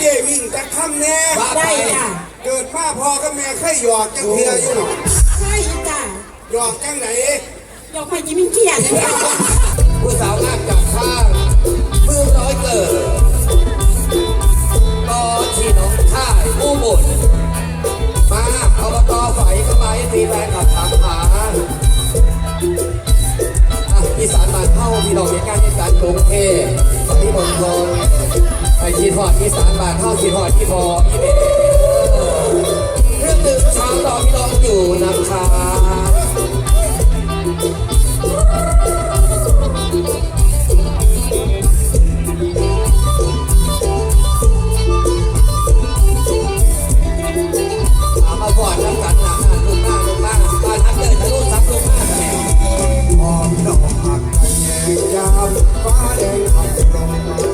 เย่วิ่งจะทำแน่ว่าไปได้จ้ะ เกิดมาพอกับแม่เคยหยอกจังเทียอยู่หนอใช่จ้ะหยอกจังไหนดอกไม้ยิ้มเขียนจ้ะผู้สาวงามจากข้างเมืองร้อยเกิดก็ที่หน้องค่ายผู้บุญมาอบตไฟก็มาให้ทีแฟนขับถามหาอะอีสานบ้านเข้าพี่น้องในการในการกรุงเทพปฏิมณ ฑลไปขีดหอดอีสานบ้านเข้าขีดหอดที่พออีเมเรื่องหนึ่งเช้าต่อพี่น้องอยู่นะคะเอามาก่อนแล้วกันนะลูบ้าดูบ้านบ้านทักเดินทะลุซับลูบ้านแม่หอมดอกหักกันแยงยามา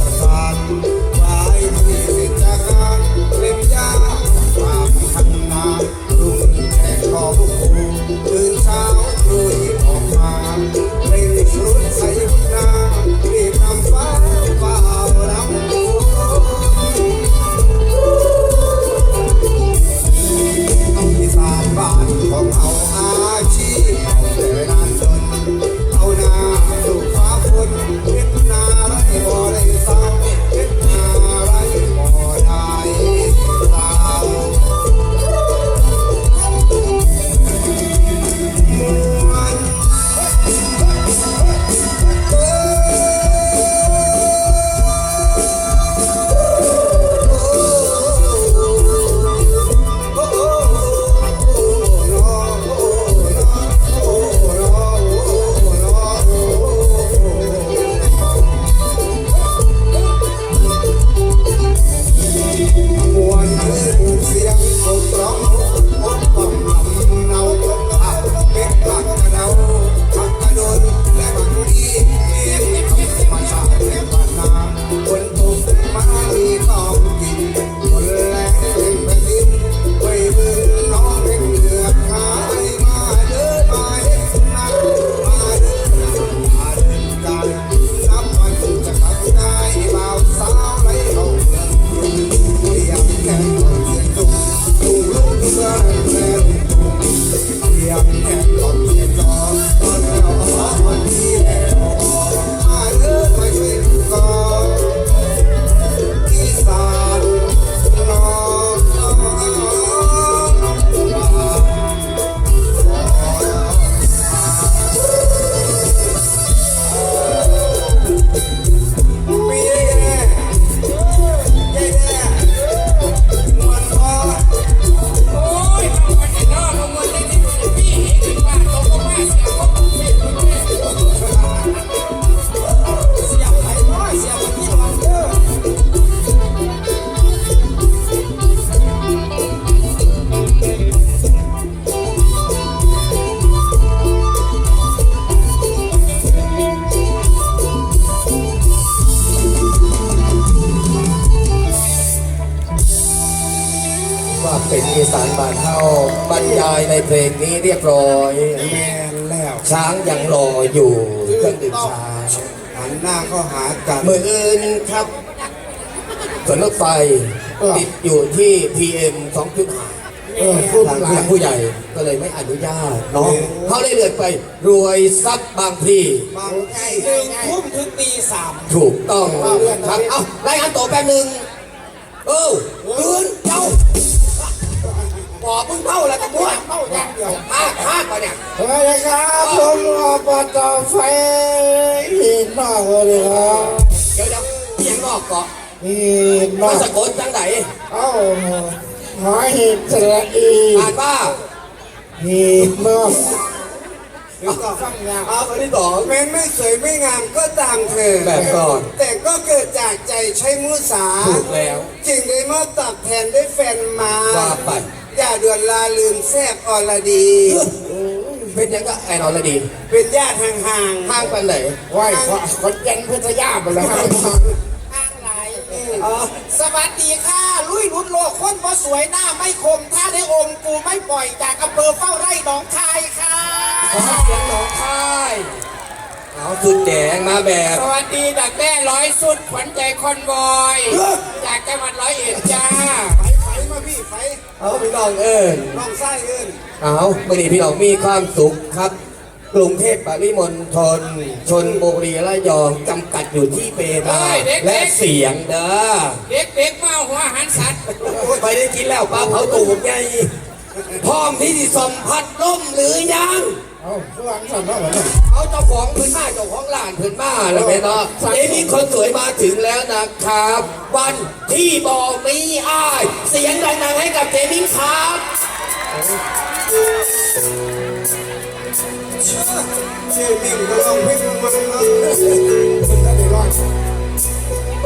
fato. เพลงนี้เรียบร้อยแมนแล้วช้างยังรออยู่เครื่องดื่มช้างหันหน้าเข้าหากันมืออื่นครับสวนรถไฟเออติดอยู่ที่ PM 2.5เออพูดทางหลาผู้ใหญ่ก็เลยไม่อนุญาตเนาะเขาได้เลือนไปรวยทรัพย์บางพลีบางใจหนึ่งทุ่มถึงตีสามถูกต้องครับเอ้ารายงานตัวแป๊บหนึงเออตื่น เจ้าบอกมึงเท่าแล้วกันด้วยเท่าอย่างเดียวพากพากไปเนี่ยสวัสดีครับผมอบตไฟหินมากเลยครับเดี๋ยวเดี๋ยวเสียงนอกเกาะหินมัมานกสะกดจังไหนเอ้าหาหินสระอีอ่านว่าหินมากฟังยาวเอาคนที่สองแม้ไม่สวยไม่งามก็ตามเธอแบบก่อนแต่ก็เกิดจากใจใช้มุสา ถูกแล้ว จึงได้มอบตอบแทนด้วยแฟนมาว่าไป ย่าเดือนลาลืมแซบอรดี เป็นยังก็แอนออลดีเป็นญาติห่างห้างปันไหนไหว้ขอคนแก่นพุทธยาไปแล้วครับๆห่างหลายเออสวัสดีค่ะ ลุยนุดโลกคนบ่สวยหน้าไม่คม ถ้าได้อมกูไม่ปล่อยจากอำเภอเฝ้าไร่หนองคายค่ะ ขอเสียงหนองคายเอาสุดแดงมาแบบ สวัสดีดักแด้ร้อยสุดขวัญใจคอนบอย จากจังหวัดร้อยเอ็ดจ้าไฟไฟมา พี่ไฟเอาพี่น้องเอิญน้องไส้เอิ้นเอาวันนี้พี่น้องมีความสุขครับ กรุงเทพปริมณฑลชนบุรีระยองจำกัดอยู่ที่เปตาและเสียงเด้อเด็กๆมาหัวอาหันสัตว์ไปได้กินแล้วปลาเผาตูดไงพร้อมที่จะสัมผัสล่มหรือยัง เอาสว่างสั่นแล้วเหรอเอาเจ้าของพื้นบ้านเจ้าของหลานพื้นบ้านแล้วไมเนาะเอ้มีคนสวยมาถึงแล้วนะครับ วันที่บอกมีอ้าย เสียงดังๆให้กับเจมิ่งครับเจมิ่งก็ลองเพลงมันเนาะคุณได้รอด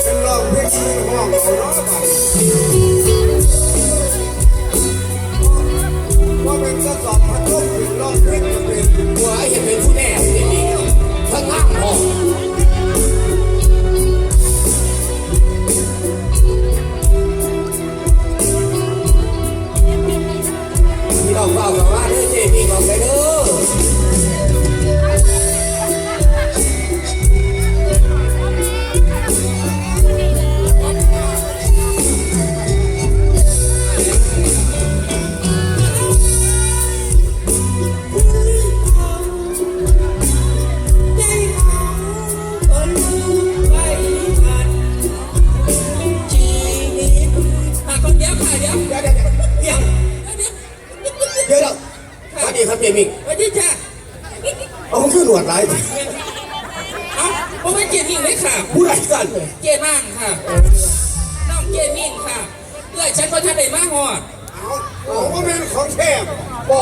เป็นลองเพลงที่ห้องเขาเนาะบั ด้อเจมิ่งไปเด้อ จมิ่งสวัสดีจ้าเอาขึ้นหนวดไรเอ้าผมเป็นเกียรติมิ่งเลยค่ะผู้ไรกันเกียรติมากค่ะน้องเกียรติมิ่งค่ะเลื่อยฉันก็ทันได้มากหอดเอาเอาว่าเป็นของแทบบ่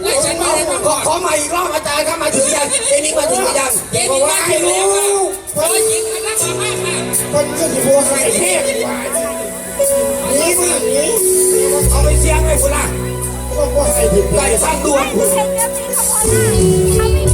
เลื่อยฉันมาได้มากขหออดขอใหม่อีกรอบอาจารย์ครับมาถึงยังเจมิ่งมาถึงหรือยังเกียรติมิ่งมาถึงแล้วค่ะขอยิงกันนักมากค่ะคนก็สิบัวให้เทพดีกว่านี่มึงนี่เอาไปเสียงให้คุณล่ะ ก็ให้ผิดไก่สร้างดวงผู้ชายเรื่องนี้าไม่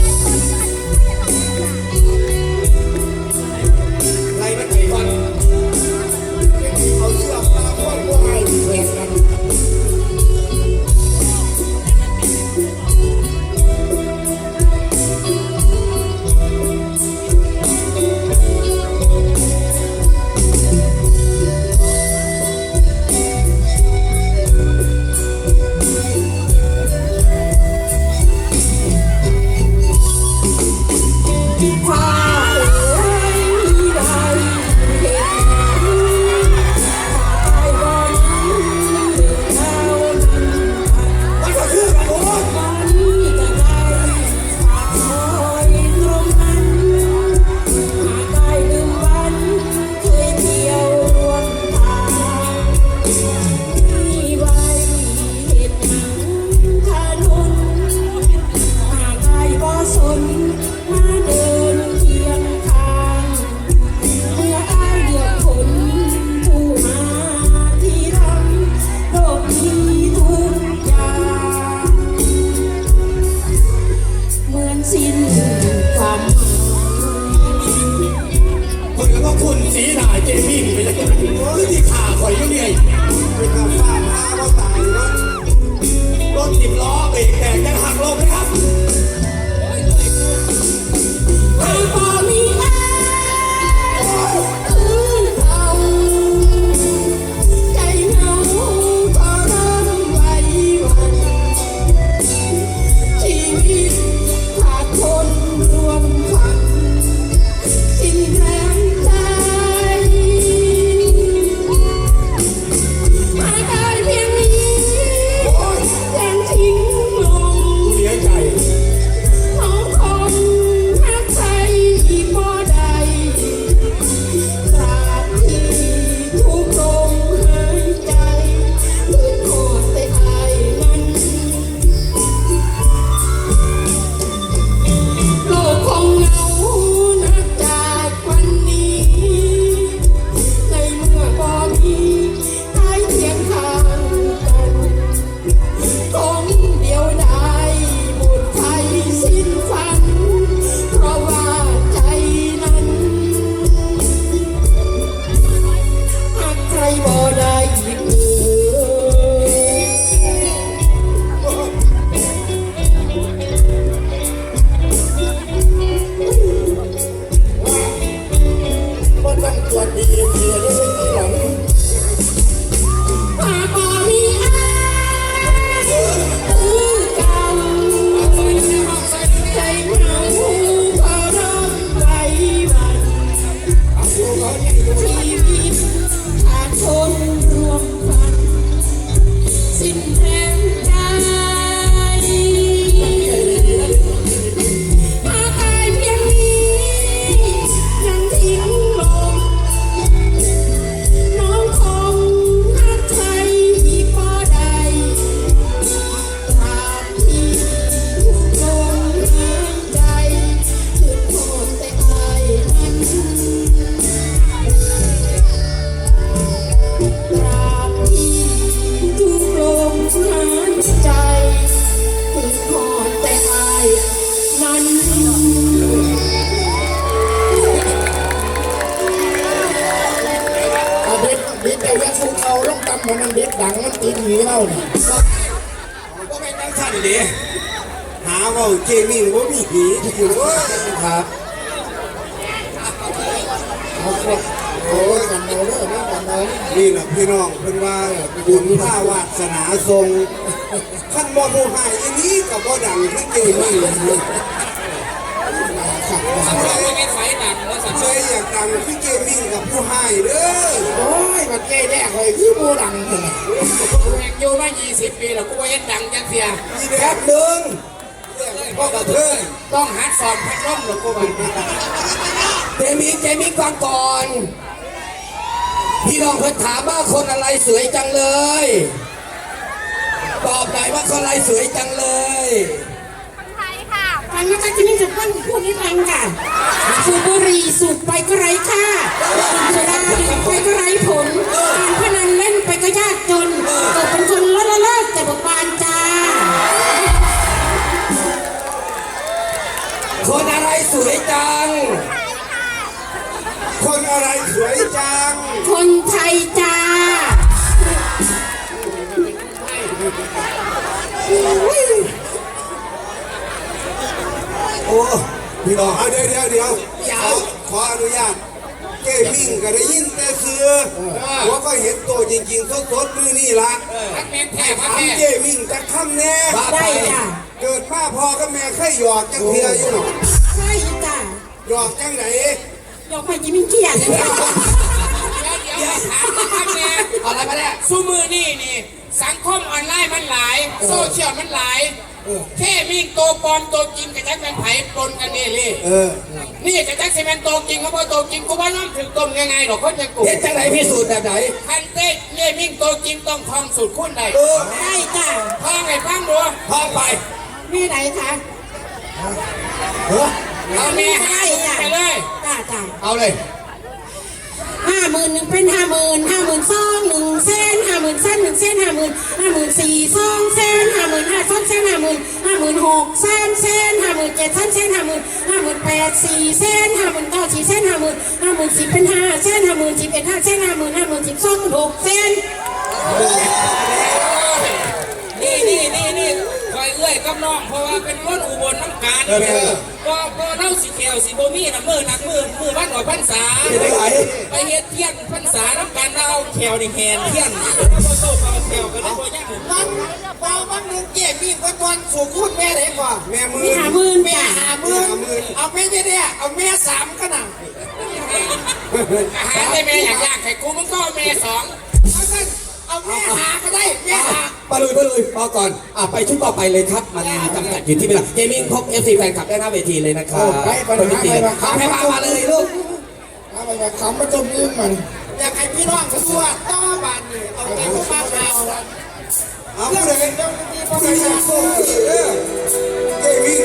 อยู่เว้ยครับโอ้ยกันเอาเด้อเด้อกันเอานี่แหละพี่น้องเพิ่นว่าบุญผ้าวาสนาทรงขั้นบ่ผู้ให้อันนี้ก็บ่ดังคือเจมิ่งเลยสังคมไม่เป็นไฟดังแล้วสังคใครมอยากดังคือเจมิ่งกับผู้ให้เด้อโอ้ยมันแก่แน่คอยคือโบดังเลย กูแห่งอยู่มา20 ปีแล้วกูก็ยังดังจังเสีย มีแป๊บหนึงเรีย กพ่อกระเทยต้องหัดสอนพัดลมหรอกกูบ้านเจมิงเจมิงฟังก่อน พี่น้องเพิ่นถามว่าคนอะไรสวยจังเลย ตอบหน่อยว่าคนอะไรสวยจังเลยไทยค่ะฟังนะคะจิมินกับท่านพูดให้ฟังค่ะสูบบุหรี่สูบไปก็ไร้ค่าสุราดื่มไปก็ไร้ผลการพนันเล่นไปก็ยากจนเกิดเป็นคนละละเลิกแต่บอกบานจ้าคน น้องเอาเดี๋ยวเดี๋ยวเดี๋ยวขอขออนุญาตเจมิ่งก็ได้ยินแต่คือว่าก็เห็นตัวจริงๆสดๆมือนี่ละพัดแม่นแท้พัดถามแท้เจมิ่งจะทำแน่ได้จ้าเกิดมาพอกับแม่เคยหยอกจังเทียอยู่หรอกใช่จ้าหยอกจังไหนยกไปจิมินเขียนเลยค่ะเดี๋ยวเดี๋ยวถามพัดแน่เอาอะไรมาเนี่ยซูมือนี่นี่สังคมออนไลน์มันหลาย โซเชียลมันหลาย แค่มีตัวปลอมตัวจริงกับจักเป็นไผ่ปนกันนี่เลยเออนี่กับจักสิเป็นตัวจริงเขาบอกตัวจริงกูว่าน้องถึงต้มยังไงหรอกคนยังกูเห็นจังไหนพิสูจน์แบบไหนคันเต้เย่มิ่งตัวจริงต้องทองสุดคุณใดได้จ้าทองไงฟังดูพอไปมีไหนคะเอาแม่ให้ไปเลยจ้าจ้าเอาเลยห้าหมื่นหนึ่งเป็นห้าหมื่นห้าหมื่นสองหนึ่งเส้นห้าหมื่นเส้นหนึ่งเส้นห้าหมื่นห้าหมื่นสี่สองเส้นห้าหมื่นห้าสองเส้นห้าหมื่นห้าหมื่นหกเส้นเส้นห้าหมื่นเจ็ดเส้นเส้นห้าหมื่นห้าหมื่นแปดสี่เส้นห้าหมื่นเก้าสี่เส้นห้าหมื่นห้าหมื่นสิบเป็นห้าเส้นห้าหมื่นสิบเอ็ดห้าเส้นห้าหมื่นห้าหมื่นสิบสองหกเส้น อยเอื้อยกับน้องเพราะว่าเป็นคนอุบลน้ำการก็ก็เล่าสิแขวสิโบมี่นะมือนักมือมือวันออกพรรษาไปไหนไปเฮ็ดเที่ยงพรรษาน้ำการเอาแขวนี่แหนเที่ยงก็โตเอาแขวกันแล้วบ่ยังมันพอวันหนึ่งเจ็บมีคนวันสู่คุณแม่ได้กว่าแม่มืมีอหาหมื่นแม่จ้ะหาหมื่นเอาแม่เนี่ยเอาแม่สามก็น่ะอาหารได้แม่อยากยากไข่กูมึงก็เอาแม่สองเอาสั้นเอาแม่หาก็ได้แม่หา ไปเลยไปเลยพอก่อนอะไปชุดต่อไปเลยครับมันจำกัดอยู่ที่เวลาเกมมิ่งพบเอฟซีแฟนคลับได้หน้าเวทีเลยนะครับไปไปไปไปไปตีไปมาเลยลูกเอาไปแบบขำมาจมยืมมันอยากให้พี่น้องเขาดูว่าต้อบานนี่เอาใจพวกมาเอาเอาผู้ใดผู้ใดอยากส่งอีกเด้อเจมิ่ง